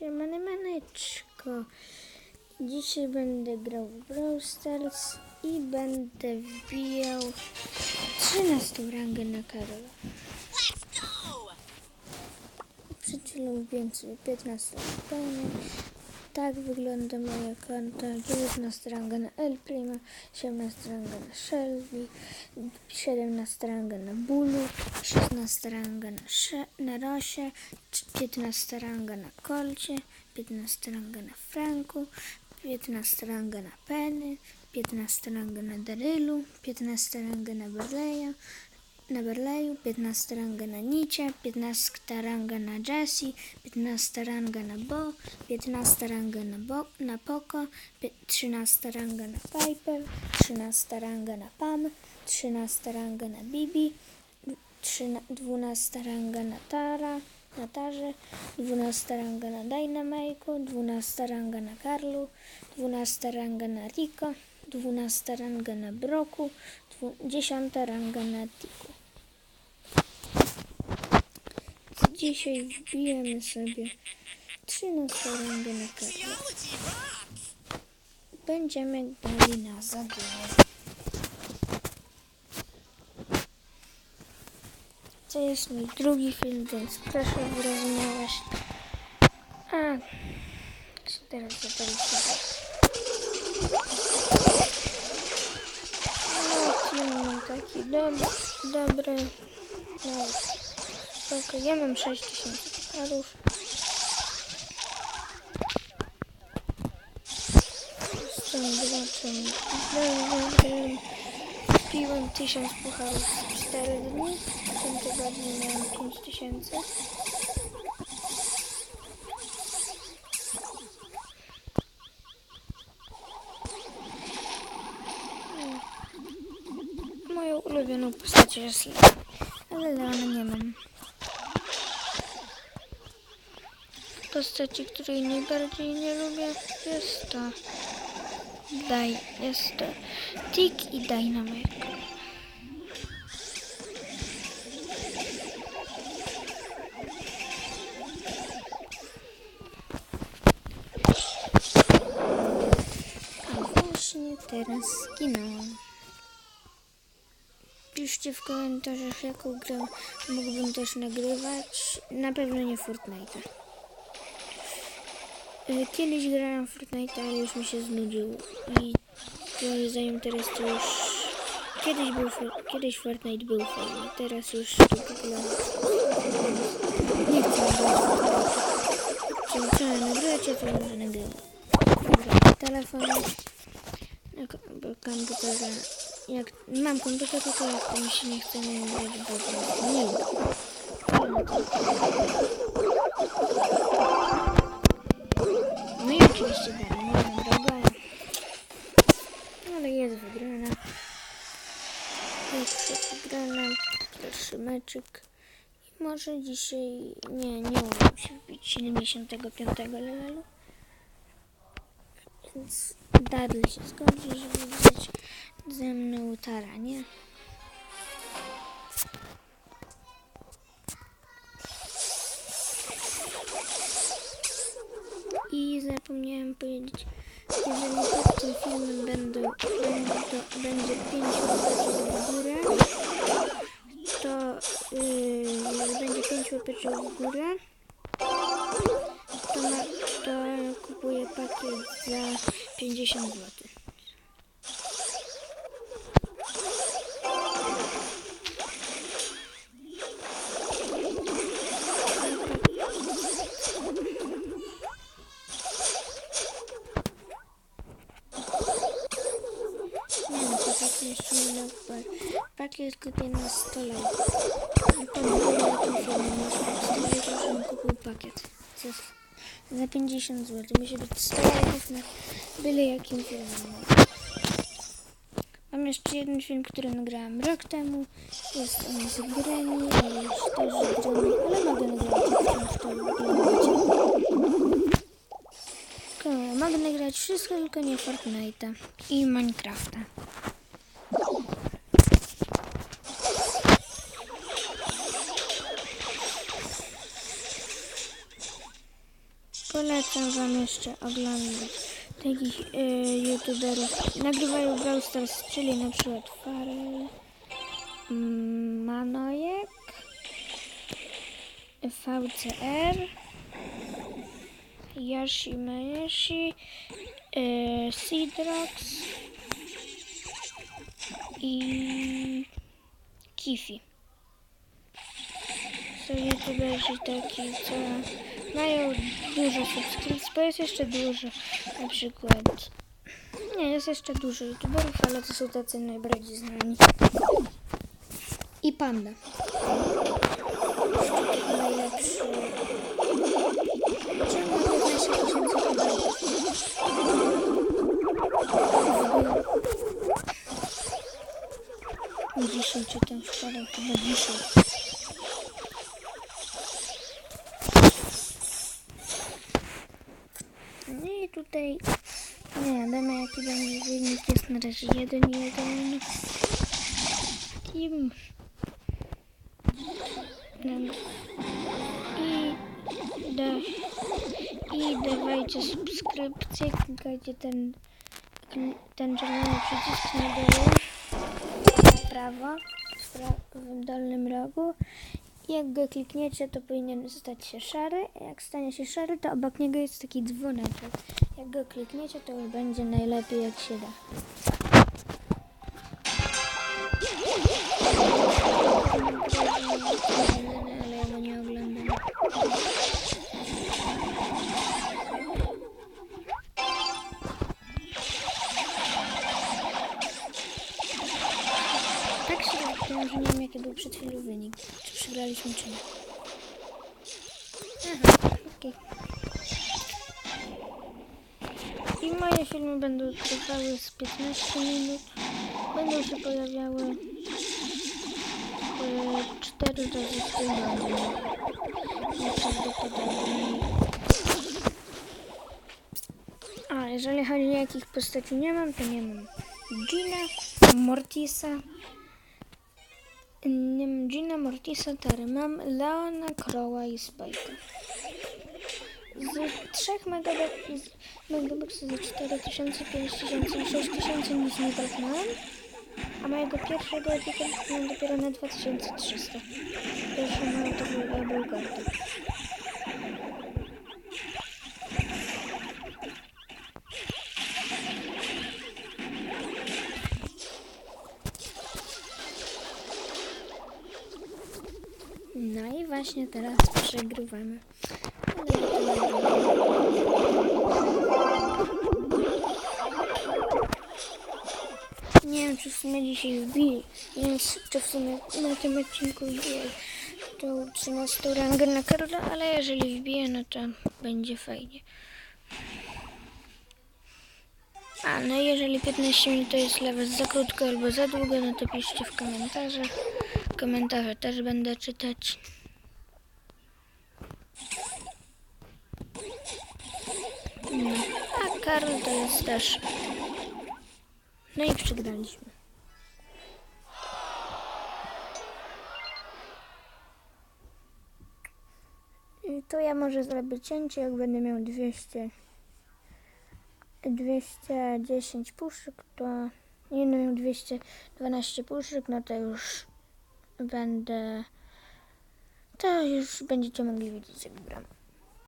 Siemane maneczko. Dzisiaj będę grał w Brawl Stars i będę wbijał 13 rangę na Karola. Przed chwilą sobie 15 pełne. Tak wygląda moja konta. 19 ranga na El Prima, 17 ranga na Shelby, 17 ranga na Bulu, 16 ranga na, na Rosie, 15 ranga na Kolcie, 15 ranga na Franku, 15 ranga na Penny, 15 ranga na Darylu, 15 ranga na Barleya, na Barleyu, 15 ranga na Nicie, 15 ranga na Jessie, 15 ranga na Bo, 15 ranga na, Bo, na Poco, pi- 13 ranga na Piper, 13 ranga na Pam, 13 ranga na Bibi, 13 12 ranga na Tara, na Tarze, 12 ranga na Dynamite'u, 12 ranga na Karlu, 12 ranga na Rico, 12 ranga na Broku, 10 ranga na Tiku. Dzisiaj wbijemy sobie 13 rangę na kartę. Będziemy grali na zadanie. To jest mój drugi film, więc proszę wyrozumiałeś. A, co teraz zapalić No, mam taki dob dobry. No, spoko. Ja mam 6000 dolarów. Tym graczem byłem, piłem 1000 pucharów w 4 dni. W tym tygodniu miałem 5000. Moją ulubioną postacią jest Leon, ale Leona nie mam. Postaci, której najbardziej nie lubię jest to Daj, jest to Tick i Dynamite. A właśnie teraz zginąłem. Piszcie w komentarzach, jaką grę mógłbym też nagrywać. Na pewno nie Fortnite. Y, Kiedyś grałem w Fortnite, ale już mi się znudził. I moim zdaniem teraz to już... Kiedyś, był, kiedyś Fortnite był fajny, teraz już to popularny. Nie chcę nagrywać Czy trzeba nagrywać, ja to może nagrywam. Nagram na telefonie, na kom- bo komputerze. Jak mam komputer, to jak to mi się nie chce nagrywać, bo nie oczywiście dalej nie droga, ale jest wygrana. Jest wygrana, pierwszy meczyk. I może dzisiaj, nie, nie uda się wbić 75 levelu. Więc Dadl się zgodzi, żeby wziąć ze mną Tara, zapomniałem powiedzieć, jeżeli pod tym filmem będą, będą, będzie 5 łapeczek w górę, to yy, będzie 5 łapeczek w górę, to, ma, to kupuję pakiet za 50 zł. Nie no, to pakiet jeszcze nie dał Pakiet kupię na 100 lajków. I to było jakim filmem można 100 lajków, żebym kupił pakiet. Jest za 50 zł. Musi być 100 lajków na byle jakim filmem. Mam jeszcze jeden film, który nagrałam rok temu. Jest on z Granny, ale już też z Granny, ale mogę nagrać film, w którym oglądacie. Tylko Mogę nagrać wszystko, tylko nie Fortnite'a i Minecrafta. Wam jeszcze oglądać takich y, youtuberów. Nagrywają Brawl Stars, czyli na przykład Farel, mm, Manojek, VCR, Yoshi Mayoshi, y, Seedrox i Kifi. Są youtuberzy taki, co mają dużo subskrypcji, bo jest jeszcze dużo, na przykład, nie, jest jeszcze dużo youtuberów, ale to są tacy najbardziej znani. I Panda. Najlepszy. Czemu ma 15 tysięcy podajów? Dzisiaj czytam wczoraj, chyba. No i tutaj nie wiadomo jaki będzie wynik. Jest na razie 1-1. Kim? I, da, I dawajcie subskrypcję, klikajcie ten, ten czerwony przycisk na dole, prawo, w, pra, w dolnym rogu. Jak go klikniecie, to powinien stać się szary. Jak stanie się szary, to obok niego jest taki dzwoneczek. Jak go klikniecie, to już będzie najlepiej jak się da. Ale ja. Tak się że nie wiem jaki był przed chwilą wynik. Czy przegraliśmy, czy nie. Aha, okej. I moje filmy będą trwały z 15 minut. Będą się pojawiały e, 4 razy w tygodniu. Najprawdopodobniej. A jeżeli chodzi o jakich postaci nie mam, to nie mam Gina, Mortisa, nie mam Gina, Mortisa, Tary. Mam Leona, Crowa i Spike'a. Z 3 megabytów, megabytów za 4000, 5000 i 6000 nic nie trafiłem. A mojego pierwszego epika mam dopiero na 2300. Pierwszy moja to był Able No i właśnie teraz przegrywamy. Nie wiem. Czy w sumie dzisiaj wbili. Wiem, czy w sumie na tym odcinku wbije tą 13 rangę na Karola, ale jeżeli wbije, no to będzie fajnie. A, no jeżeli 15 minut to jest dla Was za krótko albo za długo, no to piszcie w komentarzach. Komentarze też będę czytać. No, a Karol to jest też. No i przegraliśmy. I tu ja może zrobię cięcie, jak będę miał 200. 210 puszek, to nie no, miał 212 puszek, no to już będę. To już będziecie mogli widzieć, jak gram.